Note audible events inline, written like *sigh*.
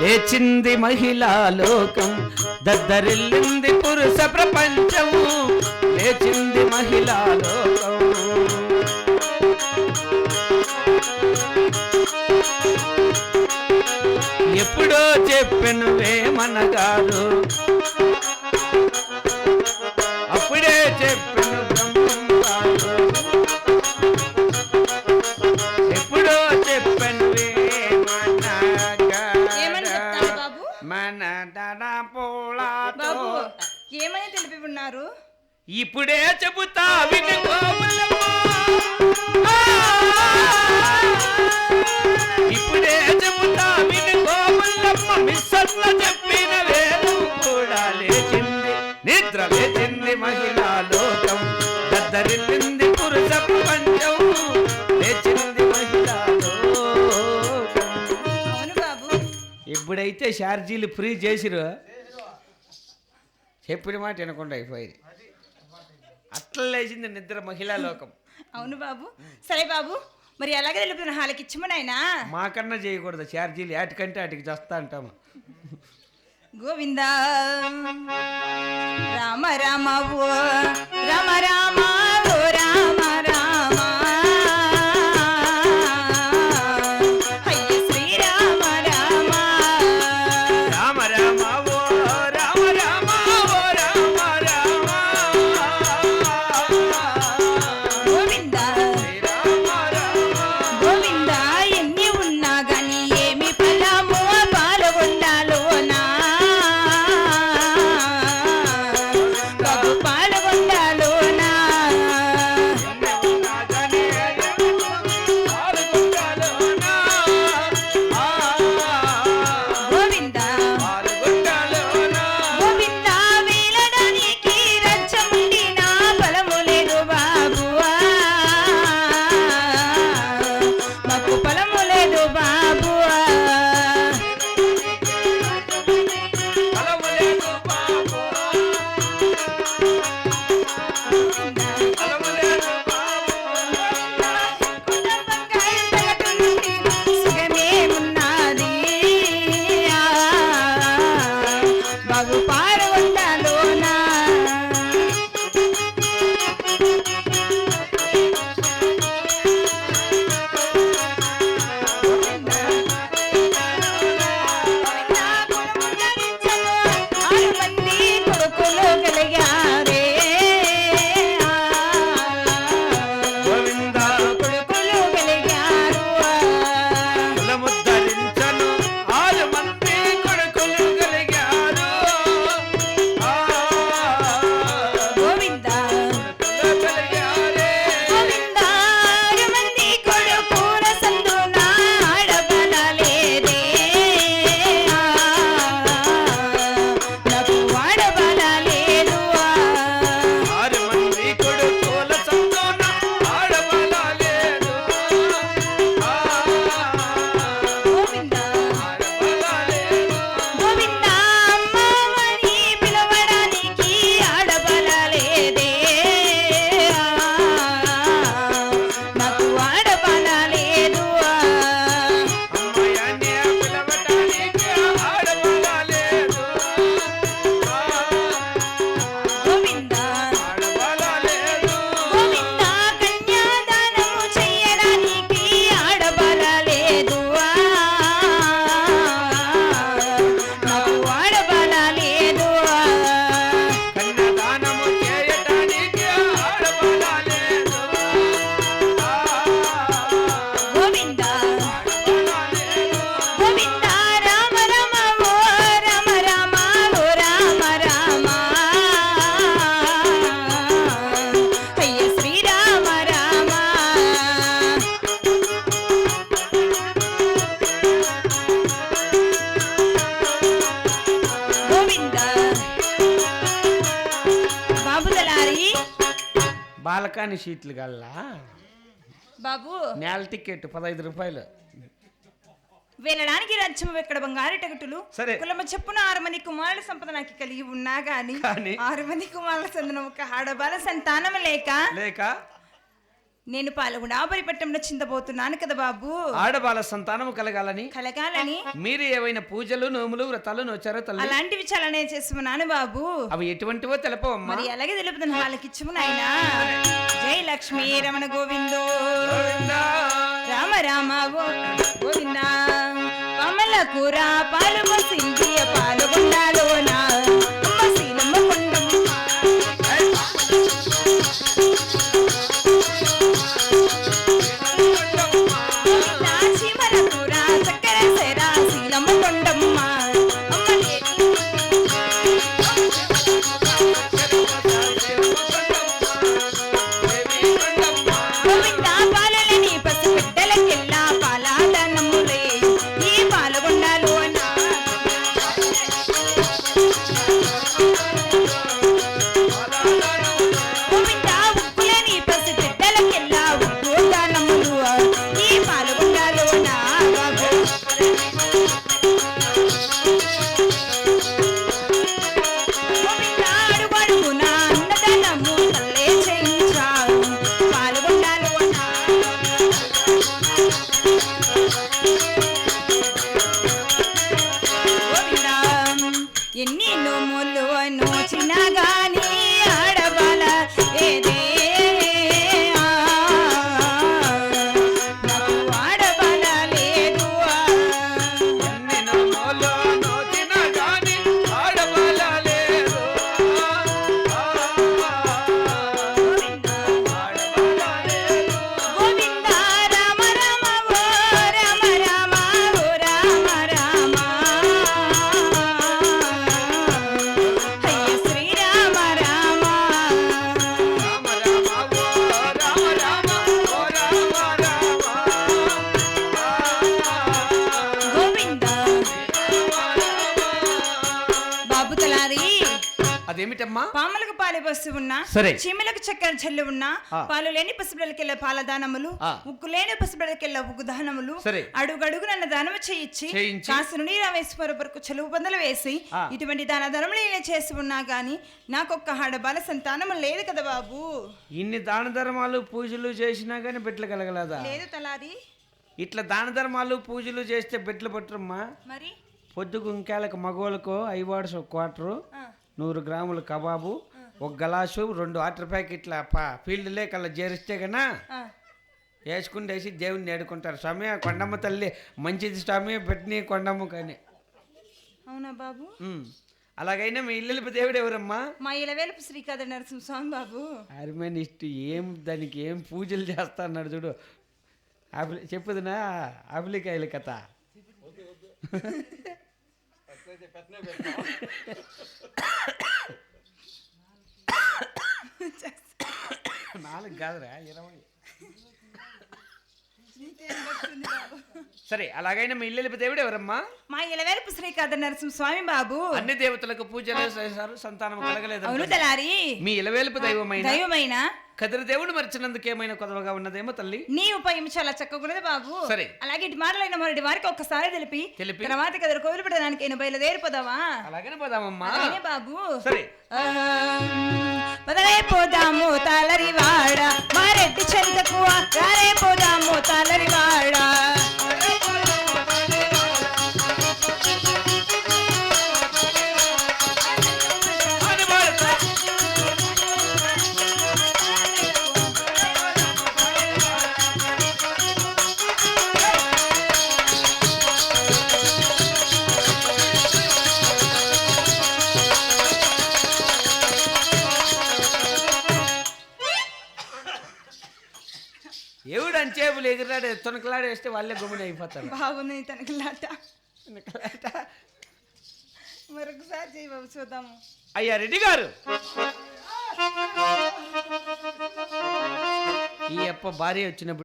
లేచింది మహిళా లోకం దద్దరిల్లింది పురుష ప్రపంచం. లేచింది మహిళా లోకం. ఎప్పుడో చెప్పెను వేమనగారు ఇప్పుడే చెబుతా విను ఇప్పుడే చెబుతా విను వినుకోమలమ్మ. మిస్సర్ల చెప్పిన వేలు కూడా లేచింది. నిద్ర లేచింది మహిళా లోకం. దద్దరిల్లింది పురుష ప్రపంచం. లేచింది మహిళా లోకం. ఛార్జీలు ఫ్రీ చేసిరు. చెప్పిన మాట వినకుండా అయిపోయింది. అట్లా లేచింది నిద్ర మహిళా లోకం. అవును బాబు. సరే బాబు మరి ఎలాగ తెలుపుతున్న హాలకి ఇచ్చమనైనా మాకన్నా చేయకూడదు ఛార్జీలు ఏటికంటే అటుకి చేస్తా అంటాము. గోవింద రామ రామ ఓ రామ రామ. బాలకాని షీట్లు గల్లా బాబు. నేల టికెట్ పదహైదు రూపాయలు. వెళ్ళడానికి రచ్చము ఎక్కడ బంగారు టెగటులు సరే. కులమ చెప్పున ఆరు మంది కుమారుల సంపద నాకు కలిగి ఉన్నా గాని కానీ? ఆరు మంది కుమారుల సందన ఒక ఆడబాల సంతానం లేక లేక? నేను పాల్గొండ ఆపరిపట్టంలో చింతపోతున్నాను కదా బాబు. ఆడబాల సంతానము కలగాలని కలగాలని మీరు ఏవైనా పూజలు నోములు వ్రతాలు నోచారో తల్లి అలాంటివి చాలా నేను చేస్తున్నాను బాబు. అవి ఎటువంటివో తెలపవమ్మా. మరి అలాగే తెలుపుతున్న వాళ్ళకిచ్చము నాయనా. జై లక్ష్మీ రమణ గోవిందో. రామ రామ గోవింద. కమల కూర పాలు అదేమిటమ్మా పాములకు పాలు పోసి ఉన్నా సరే. చీమలకు చక్కెర చెల్లి ఉన్నా. పాలు లేని పసిబిడ్డలకెళ్ళ పాల దానములు. ఉక్కు లేని పసిబిడ్డలకెళ్ళ ఉక్కు దానములు సరే. అడుగడుగు నన్ను దానము చేయించి. కాసును నీరావేశ్వర వరకు చెలువు బందలు వేసి. ఇటువంటి దాన ధనములు నేను చేసి ఉన్నా గాని నాకొక్క ఆడబాల సంతానము లేదు కదా బాబు ఇన్ని దాన ధర్మాలు పూజలు చేసినా కానీ బిడ్డలు కలగలదా లేదు తలారి ఇట్లా దాన ధర్మాలు పూజలు చేస్తే బిడ్డలు పట్టరమ్మా మరి పొద్దు గుంకాలకు మగవాళ్ళకు ఐవాడ్స్ ఒక క్వార్టరు. నూరు గ్రాముల కబాబు ఒక గలాసు రెండు వాటర్ ప్యాకెట్ల ఫీల్డ్లే కల్లా చేరిస్తే కన్నా. వేసుకుని వేసి దేవుని నేడుకుంటారు స్వామి కొండమ్మ తల్లి మంచిది స్వామి పెట్టిన కొండమ్మ కానీ. అవునా బాబు. అలాగైనా మీ ఇల్లు దేవుడు ఎవరమ్మా? మా ఇలవేలుపు శ్రీకాద నరసింహస్వామి బాబు. ఆర్మేన్ ఇష్ట ఏం దానికి ఏం పూజలు చేస్తా అన్నాడు చూడు. ఆపిలి చెప్పుదునా? ఆపిలికాయల కథ. *laughs* నాలుగు కాదురా ఇరవై. సరే అలాగైనా మీ ఇల్లు దేవుడు ఎవరమ్మా? మా ఇలవేలుపు శ్రీకాద నరసింహస్వామి బాబు. అన్ని దేవతలకు పూజలు చేశారు సంతానం కలగలేదు అవును తలారి. మీ ఇలవేలుపు దైవమైన? దైవమైన? కదిరి దేవుడు మరిచినందుకు ఏమైనా కొదవగా ఉన్నదేమో తల్లి? నీ ఉపాయం చాలా చక్కగున్నది బాబు. సరే. అలాగే ఇటు మాటలైన మొదటి వారికి ఒక్కసారి తెలిపి తెలిపి. తర్వాత కదరు కోవిలు పెట్టడానికి నేను బయలుదేరిపోదావా అలాగనే పోదామమ్మా. అలాగే బాబు. సరే. పదలే పోదాము తాలరి వాడ. మారెడ్డి చెంతకు రాలే పోదాము తాలరి ఎవడు అంచేపులు ఎగిరాడు తొనకలాడు వేస్తే వాళ్ళే గుమ్మిన అయిపోతారు. బాగుంది తనకి లాట తొనకలాట. మరొకసారి చేయి బాబు చూద్దాము. అయ్యా రెడ్డి గారు! ఈ అప్ప భార్య వచ్చినప్పుడు